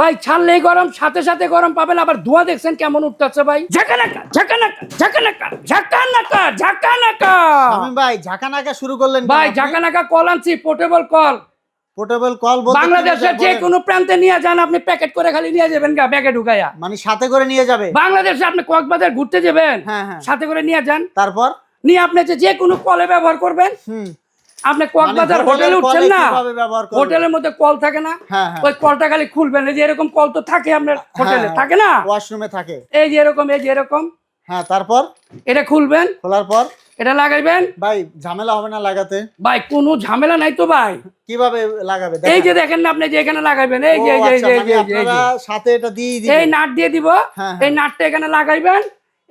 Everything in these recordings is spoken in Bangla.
ভাই ছাড়লেই গরম সাথে সাথে গরম পাবেন আবার ধোঁয়া দেখছেন কেমন উঠতেছে ভাই। ঝাঁকানাকা ঝাঁকানাকা ঝাঁকানাকা ঝাঁকানাকা ঝাঁকানাকা। ভাই ঝাঁকা শুরু করলেন ভাই ঝাঁকানাকা কল আনছি পোর্টেবল কল। পোর্টেবল কল বাংলাদেশের যে কোনো প্রান্তে নিয়ে যান আপনি প্যাকেট করে খালি নিয়ে যাবেন গা ব্যাগে ঢুকাইয়া। মানে সাথে করে নিয়ে যাবে? বাংলাদেশে আপনি কক্সবাজার ঘুরতে যাবেন হ্যাঁ হ্যাঁ। সাথে করে নিয়ে যান। তারপর? নিয়ে আপনি যে- যে কোনো কলে ব্যবহার করবেন। হুম। আপনি মানে কক্সবাজার হোটেলে হোটেলের উঠছেন না? হোটেলের মধ্যে কল থাকে না? হ্যাঁ হ্যাঁ। ওই কলটা খালি খুলবেন। এই যে এরকম কল তো থাকে আপনার হোটেলে হ্যাঁ। থাকে না? ওয়াশরুমে থাকে। এই যে এরকম এই যে এরকম। হ্যাঁ তারপর? এটা খুলবেন। খোলার পর? এটা লাগাইবেন। ভাই ঝামেলা হবে না লাগাতে? ভাই কোনো ঝামেলা নাই তো ভাই। কীভাবে লাগাবে? এই যে দেখেন। না আপনি যে এখানে লাগাইবেন। এই যে এই যে এই আচ্ছা, যে, মানে যে, সাথে এটা দিয়ে এই নাট দিয়ে দিব। এই নাটটা এখানে লাগাইবেন।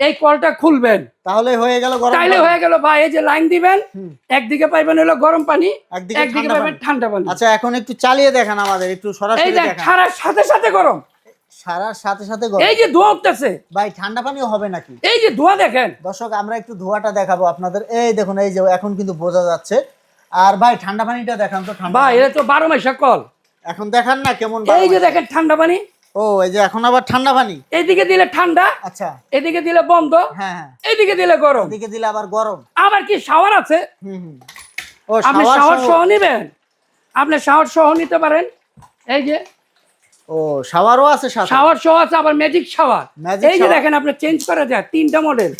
এই কলটা খুলবেন। তাহলে হয়ে গেল তাইলে হয়ে গেল ভাই এই যে লাইন দিবেন একদিকে পাইবেন হলো গরম পানি একদিকে পাইবেন ঠান্ডা পানি। আচ্ছা এখন একটু চালিয়ে দেখেন আমাদের একটু এই সরাসরি দেখ দেখান। সারা সাথে সাথে গরম। সারার সাথে সাথে গরম। এই যে ধোঁয়া উঠতেছে। ভাই ঠান্ডা পানিও হবে নাকি? এই যে ধোঁয়া দেখেন। দর্শক আমরা একটু ধোয়াটা দেখাবো আপনাদের। এই দেখুন এই যে এখন কিন্তু বোঝা যাচ্ছে। আর ভাই ঠান্ডা পানিটা দেখান তো ঠান্ডা ভাই। এটা তো বারো মাসা কল। এখন দেখান না কেমন এই যে দেখেন ঠান্ডা পানি। ও এই যে এখন আবার ঠান্ডা পানি? এইদিকে দিলে ঠান্ডা আচ্ছা। এদিকে দিলে বন্ধ হ্যাঁ এদিকে এইদিকে দিলে গরম। এদিকে দিলে আবার গরম। আবার কি শাওয়ার আছে? হুম ও আপনি শাওয়ার সহ- নেবেন? আপনি শাওয়ার সহ নিতে পারেন। এই যে। ও শাওয়ারও আছে শাওয়ার সহ আছে আবার ম্যাজিক শাওয়ার। এই যে দেখেন আপনি চেঞ্জ করা যায় তিনটা মডেল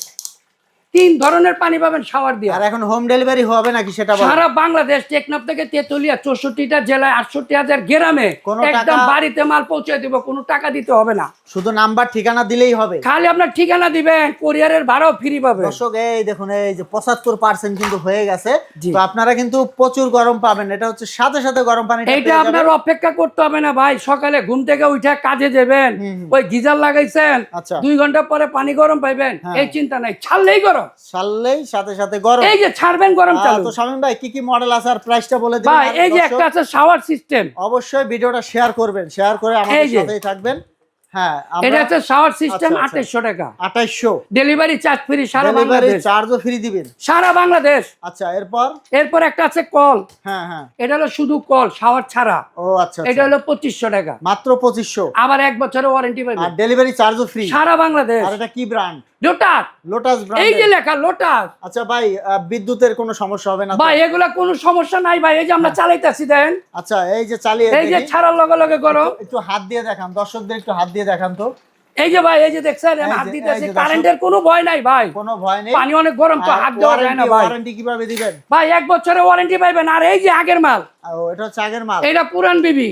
তিন ধরনের পানি পাবেন শাওয়ার দিয়ে। আর এখন হোম ডেলিভারি হবে নাকি সেটা সারা বাংলাদেশ টেকনাফ থেকে তেতুলিয়া চৌষট্টিটা জেলায় আটষট্টি হাজার গ্রামে একদম বাড়িতে মাল পৌঁছে দিব কোনো টাকা দিতে হবে না। শুধু নাম্বার ঠিকানা দিলেই হবে। খালি আপনার ঠিকানা দিবেন কোরিয়ারের ভাড়াও ফ্রি পাবেন। দর্শক এই দেখুন এই যে পঁচাত্তর পার্সেন্ট কিন্তু হয়ে গেছে। তো আপনারা কিন্তু প্রচুর গরম পাবেন। এটা হচ্ছে সাথে সাথে গরম পানি এইটা আপনার অপেক্ষা করতে হবে না ভাই। সকালে ঘুম থেকে উঠে কাজে যাবেন। ওই গিজার লাগাইছেন। আচ্ছা। দুই ঘণ্টা পরে পানি গরম পাইবেন। হ্যাঁ। এই চিন্তা নাই ছাড়লেই গরম। সারলেই সাথে সাথে গরম। এই যে ছাড়বেন গরম চালু। তো শামিম ভাই কি কি মডেল আছে আর প্রাইসটা বলে দিন ভাই এই যে একটা আছে শাওয়ার সিস্টেম অবশ্যই ভিডিওটা শেয়ার করবেন শেয়ার করে আমাদের সাথেই থাকবেন। হ্যাঁ এটা হচ্ছে শাওয়ার সিস্টেম আচ্ছা, আচ্ছা। আঠাইশশো টাকা। আঠাইশশো। ডেলিভারি চার্জ ফ্রি সারা বাংলাদেশ। চার্জও ফ্রি দিবেন। সারা বাংলাদেশ। আচ্ছা এরপর? এরপর একটা আছে কল। হ্যাঁ হ্যাঁ। এটা হলো শুধু কল শাওয়ার ছাড়া। ও আচ্ছা এটা আচ্ছা। হলো টাকা। মাত্র আবার এক বছরের ওয়ারেন্টি আর ডেলিভারি চার্জও ফ্রি সারা বাংলাদেশ। আর এটা কি ব্র্যান্ড লোটাস লোটাস এই যে লেখা লোটাস আচ্ছা ভাই বিদ্যুতের কোনো সমস্যা হবে না? ভাই এগুলা কোনো সমস্যা নাই ভাই। এই যে আমরা চালাইতেছি দেন। আচ্ছা এই যে চালিয়ে এই যে ছাড়ার লগে লগে গরম একটু হাত দিয়ে দেখান। দর্শকদের একটু হাত দিয়ে দেখান তো। এই যে ভাই এই যে দেখছেন আমি হাত দিতেছি কারেন্টের কোনো ভয় নাই ভাই। কোনো ভয় নেই। পানি অনেক গরম তো হাত দেওয়া যায় না ভাই। ওয়ারেন্টি কীভাবে দিবেন? ভাই এক বছরের ওয়ারেন্টি পাইবেন আর এই যে আগের মাল। ও এটা হচ্ছে আগের মাল। এটা পুরান বিবি।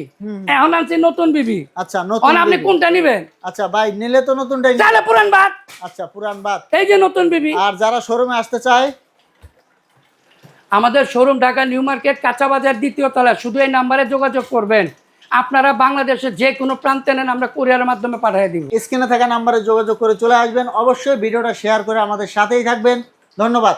এখন আনছি নতুন বিবি। আচ্ছা নতুন আপনি কোনটা নিবেন? আচ্ছা ভাই নিলে তো নতুনটাই। তাহলে পুরান বাদ। আচ্ছা পুরান বাদ। এই যে নতুন বিবি। আর যারা শোরুমে আসতে চায় আমাদের শোরুম ঢাকা নিউ মার্কেট কাঁচা বাজার দ্বিতীয় তলা। শুধু এই নাম্বারে যোগাযোগ করবেন। আপনারা বাংলাদেশের যে কোনো প্রান্তে নেন, আমরা কুরিয়ারের মাধ্যমে পাঠিয়ে দিব। স্ক্রিনে থাকা নাম্বারে যোগাযোগ করে চলে আসবেন। অবশ্যই ভিডিওটা শেয়ার করে আমাদের সাথেই থাকবেন। ধন্যবাদ।